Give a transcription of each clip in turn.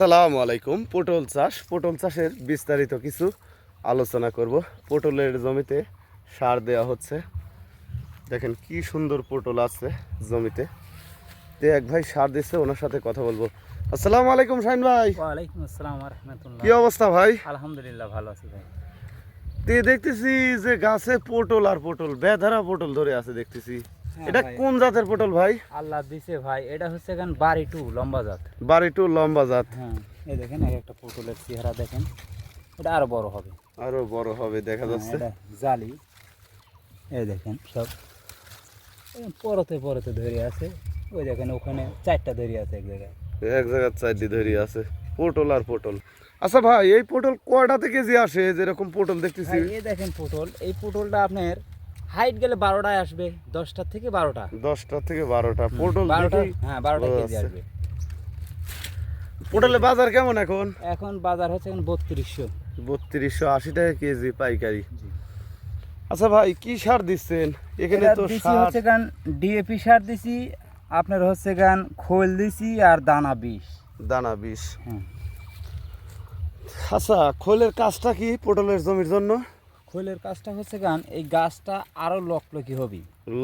আসসালামু আলাইকুম। পটল চাষ। পটল চাষের বিস্তারিত কিছু আলোচনা করব। পটলের জমিতে সার দেওয়া হচ্ছে। দেখেন কি সুন্দর পটল আছে জমিতে। তে এক ভাই সার দিচ্ছে ওনার সাথে কথা বলব। আসসালামু আলাইকুম শাহিন ভাই। ওয়ালাইকুম আসসালাম রহমতুল্লাহ। কি অবস্থা ভাই? আলহামদুলিল্লাহ ভালো আছি ভাই। তে দেখতেছি যে গাছে পটল আর পটল বেধারা পটল ধরে আছে দেখতেছি। এটা কোন জাতের পটল ভাই? আল্লাহ দিছে ভাই এটা হচ্ছে এখন বাড়ি টু লম্বা জাত। বাড়ি টু লম্বা জাত। হ্যাঁ এই দেখেন এক একটা পটলের চেহারা দেখেন। এটা আরও বড় হবে। আরও বড় হবে দেখা হ্যাঁ, যাচ্ছে। জালি। এই দেখেন সব। পরতে পরতে ধরে আছে। ওই দেখেন ওখানে চারটা ধরে আছে এক জায়গায়। এক জায়গার চারটি ধরি আছে পটল আর পটল। আচ্ছা ভাই এই পটল থেকে যে আসে? যেরকম পটল দেখতেছি। এই দেখেন পটল। এই পটলটা আপনার হাইট গেলে বারোটায় আসবে দশটার থেকে বারোটা। দশটা থেকে বারোটা। পটল বারোটা হ্যাঁ বারোটা কেজি আচ্ছা। আসবে। পটলের বাজার কেমন এখন? এখন বাজার হচ্ছে এখন বত্রিশশো। বত্রিশশো আশি টাকা কেজি পাইকারি। আচ্ছা ভাই কি সার দিচ্ছেন? এখানে তো সার হচ্ছে গান ডিএপি সার দিছি আপনার হচ্ছে গান খোল দিছি আর দানা বিষ। দানা বিষ। হ্যাঁ। আচ্ছা খোলের কাজটা কি পটলের জমির জন্য? খোলের কাজটা হচ্ছে গান এই গাছটা আরও লকলকি হবি।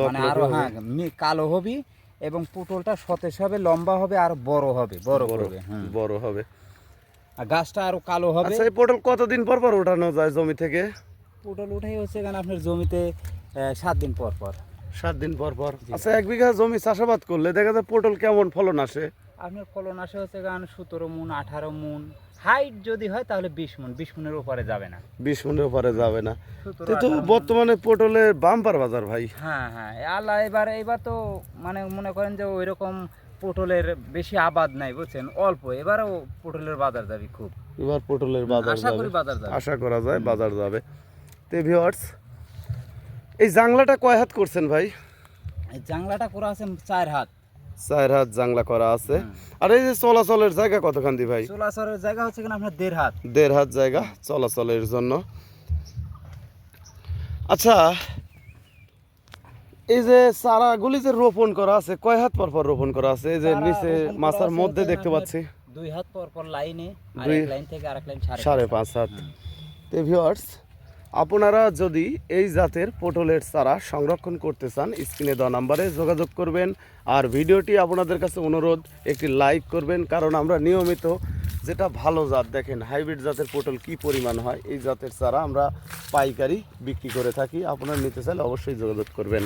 মানে আরও হবে। হ্যাঁ কালো হবি এবং পুটলটা সতেজ হবে লম্বা হবে আর বড় হবে বড় হ্যাঁ বড় হবে। আর গাছটা আরও কালো হবে। আচ্ছা এই পটল কতদিন পর পর ওঠানো যায় জমি থেকে? পুটল উঠাই হচ্ছে গান আপনার জমিতে সাত দিন পর পর। সাত দিন পর পর। আচ্ছা এক বিঘা জমি চাষাবাদ করলে দেখা যায় পটল কেমন ফলন আসে? আপনার ফলন আসে হচ্ছে গান সতেরো মুন আঠারো মুন। হাইট যদি হয় তাহলে বিশ মুন বিশ মুনের উপরে যাবে না। বিশ মনের উপরে যাবে না। তো মুন। বর্তমানে পটলের বাম্পার বাজার ভাই। হ্যাঁ হ্যাঁ আল্লাহ এবার এবার তো মানে মনে করেন যে ওই রকম পটলের বেশি আবাদ নাই বুঝছেন? অল্প এবারও পটলের বাজার যাবে খুব। এবার পটলের বাজার আশা করি বাজার যাবে। আশা করা যায় বাজার যাবে। তে ভিওয়ার্স এই জাংলাটা কয় হাত করছেন ভাই? এই জাংলাটা করা আছে চার হাত। চার হাত জাংলা করা আছে। আর এই যে চলাচলের জায়গা কতখান দি ভাই? চোলাচরের জায়গা হচ্ছে কিনা আপনার দেড় হাত। দেড় হাত জায়গা চলাচলের জন্য। আচ্ছা এই যে চারাগুলি যে রোপণ করা আছে কয় হাত পর পর রোপণ করা আছে? এই যে নিচে মাথার মধ্যে দেখতে পাচ্ছি। দুই হাত পর পর লাইনে আর এক লাইন থেকে আরেক লাইন সাড়ে পাঁচ হাত। তো ভিউয়ার্স আপনারা যদি এই জাতের পটলের চারা সংরক্ষণ করতে চান, স্ক্রিনে দেওয়া নাম্বারে যোগাযোগ করবেন। আর ভিডিওটি আপনাদের কাছে অনুরোধ, একটি লাইক করবেন, কারণ আমরা নিয়মিত যেটা ভালো জাত দেখেন, হাইব্রিড জাতের পটল কি পরিমাণ হয়, এই জাতের চারা আমরা পাইকারি বিক্রি করে থাকি। আপনারা নিতে চাইলে অবশ্যই যোগাযোগ করবেন।